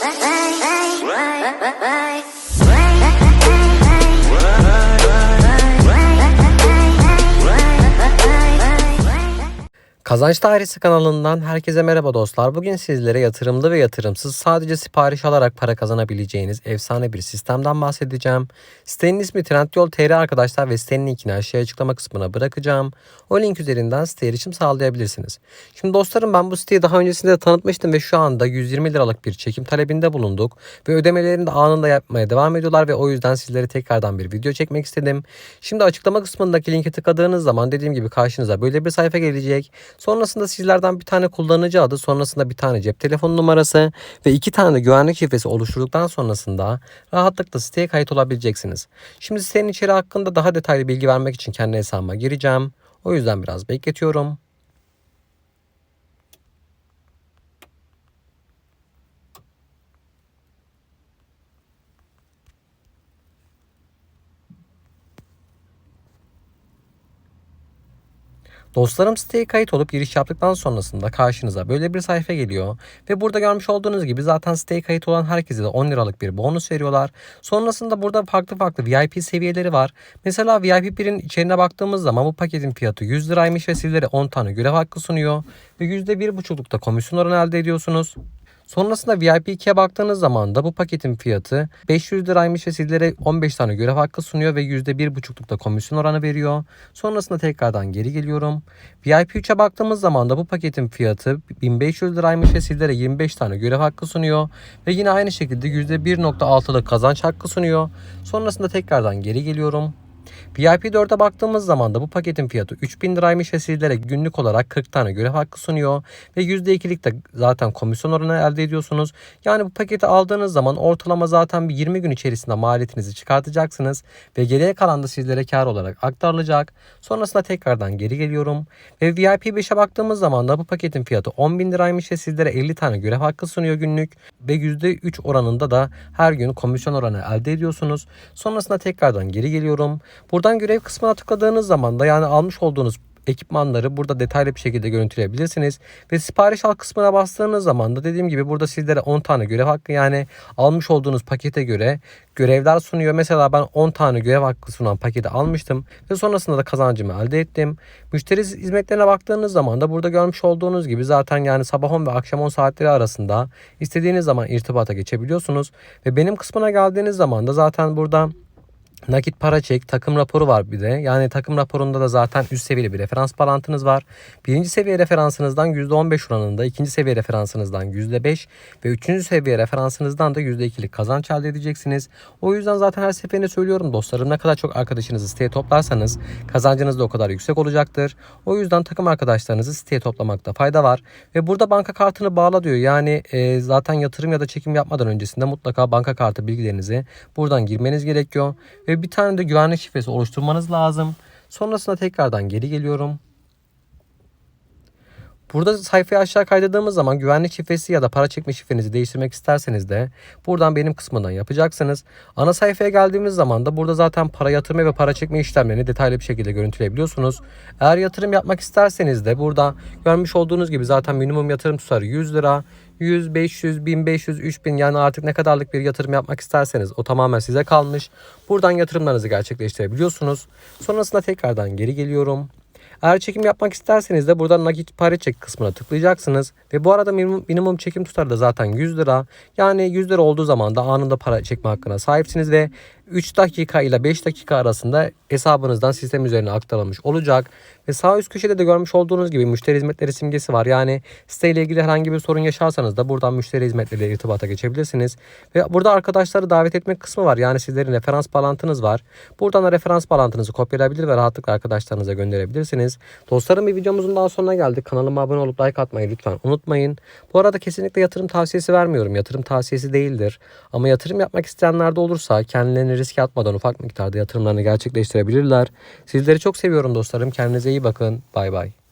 bang, bang. Kazanç Dairesi kanalından herkese merhaba dostlar. Bugün sizlere yatırımlı ve yatırımsız sadece sipariş alarak para kazanabileceğiniz efsane bir sistemden bahsedeceğim. Sitenin ismi Trendyol TR arkadaşlar ve sitenin linkini aşağıya açıklama kısmına bırakacağım. O link üzerinden siteye erişim sağlayabilirsiniz. Şimdi dostlarım ben bu siteyi daha öncesinde de tanıtmıştım ve şu anda 120 liralık bir çekim talebinde bulunduk. Ve ödemelerini de anında yapmaya devam ediyorlar ve o yüzden sizlere tekrardan bir video çekmek istedim. Şimdi açıklama kısmındaki linke tıkladığınız zaman dediğim gibi karşınıza böyle bir sayfa gelecek. Sonrasında sizlerden bir tane kullanıcı adı, sonrasında bir tane cep telefonu numarası ve iki tane güvenlik şifresi oluşturduktan sonrasında rahatlıkla siteye kayıt olabileceksiniz. Şimdi sitenin içeri hakkında daha detaylı bilgi vermek için kendi hesabıma gireceğim. O yüzden biraz bekletiyorum. Dostlarım siteye kayıt olup giriş yaptıktan sonrasında karşınıza böyle bir sayfa geliyor. Ve burada görmüş olduğunuz gibi zaten siteye kayıt olan herkese de 10 liralık bir bonus veriyorlar. Sonrasında burada farklı farklı VIP seviyeleri var. Mesela VIP 1'in içeriğine baktığımız zaman bu paketin fiyatı 100 liraymış ve sizlere 10 tane görev hakkı sunuyor. Ve %1,5'lukta komisyon oranı elde ediyorsunuz. Sonrasında VIP 2'ye baktığınız zaman da bu paketin fiyatı 500 liraymış ve sizlere 15 tane görev hakkı sunuyor ve %1,5'lukta komisyon oranı veriyor. Sonrasında tekrardan geri geliyorum. VIP 3'e baktığımız zaman da bu paketin fiyatı 1500 liraymış ve sizlere 25 tane görev hakkı sunuyor. Ve yine aynı şekilde %1,6'lık kazanç hakkı sunuyor. Sonrasında tekrardan geri geliyorum. VIP 4'e baktığımız zaman da bu paketin fiyatı 3000 liraymış ve sizlere günlük olarak 40 tane görev hakkı sunuyor. Ve %2'lik de zaten komisyon oranı elde ediyorsunuz. Yani bu paketi aldığınız zaman ortalama zaten bir 20 gün içerisinde maliyetinizi çıkartacaksınız. Ve geriye kalan da sizlere kar olarak aktarılacak. Sonrasında tekrardan geri geliyorum. Ve VIP 5'e baktığımız zaman da bu paketin fiyatı 10 bin liraymış ve sizlere 50 tane görev hakkı sunuyor günlük. Ve %3 oranında da her gün komisyon oranı elde ediyorsunuz. Sonrasında tekrardan geri geliyorum. Buradan görev kısmına tıkladığınız zaman da yani almış olduğunuz ekipmanları burada detaylı bir şekilde görüntüleyebilirsiniz. Ve sipariş al kısmına bastığınız zaman da dediğim gibi burada sizlere 10 tane görev hakkı yani almış olduğunuz pakete göre görevler sunuyor. Mesela ben 10 tane görev hakkı sunan paketi almıştım ve sonrasında da kazancımı elde ettim. Müşteri hizmetlerine baktığınız zaman da burada görmüş olduğunuz gibi zaten yani sabah 10 ve akşam 10 saatleri arasında istediğiniz zaman irtibata geçebiliyorsunuz. Ve benim kısmına geldiğiniz zaman da zaten burada Nakit para çek, takım raporu var bir de. Yani takım raporunda da zaten üst seviyeli bir referans bağlantınız var. Birinci seviye referansınızdan %15 oranında, ikinci seviye referansınızdan %5 ve üçüncü seviye referansınızdan da %2'lik kazanç elde edeceksiniz. O yüzden zaten her seferinde söylüyorum dostlarım ne kadar çok arkadaşınızı siteye toplarsanız kazancınız da o kadar yüksek olacaktır. O yüzden takım arkadaşlarınızı siteye toplamakta fayda var. Ve burada banka kartını bağla diyor. Yani e, zaten yatırım ya da çekim yapmadan öncesinde mutlaka banka kartı bilgilerinizi buradan girmeniz gerekiyor. Ve bir tane de güvenlik şifresi oluşturmanız lazım. Sonrasında tekrardan geri geliyorum. Burada sayfayı aşağı kaydırdığımız zaman güvenlik şifresi ya da para çekme şifrenizi değiştirmek isterseniz de buradan benim kısmından yapacaksınız. Ana sayfaya geldiğimiz zaman da burada zaten para yatırma ve para çekme işlemlerini detaylı bir şekilde görüntüleyebiliyorsunuz. Eğer yatırım yapmak isterseniz de burada görmüş olduğunuz gibi zaten minimum yatırım tutarı 100 lira. 100, 500, 1500, 3000 yani artık ne kadarlık bir yatırım yapmak isterseniz o tamamen size kalmış. Buradan yatırımlarınızı gerçekleştirebiliyorsunuz. Sonrasında tekrardan geri geliyorum. Eğer çekim yapmak isterseniz de buradan nakit para çek kısmına tıklayacaksınız. Ve bu arada minimum, minimum çekim tutarı da zaten 100 lira. Yani 100 lira olduğu zaman da anında para çekme hakkına sahipsiniz ve 3 dakika ile 5 dakika arasında hesabınızdan sistem üzerine aktarılmış olacak. Ve sağ üst köşede de görmüş olduğunuz gibi müşteri hizmetleri simgesi var. Yani siteyle ilgili herhangi bir sorun yaşarsanız da buradan müşteri hizmetleriyle irtibata geçebilirsiniz. Ve burada arkadaşları davet etmek kısmı var. Yani sizlerin referans bağlantınız var. Buradan da referans bağlantınızı kopyalayabilir ve rahatlıkla arkadaşlarınıza gönderebilirsiniz. Dostlarım bir videomuzun daha sonuna geldik. Kanalıma abone olup like atmayı lütfen unutmayın. Bu arada kesinlikle yatırım tavsiyesi vermiyorum. Yatırım tavsiyesi değildir. Ama yatırım yapmak isteyenler de olursa kendilerini riske atmadan ufak miktarda yatırımlarını gerçekleştirebilirler. Sizleri çok seviyorum dostlarım. Kendinize iyi bakın. Bay bay.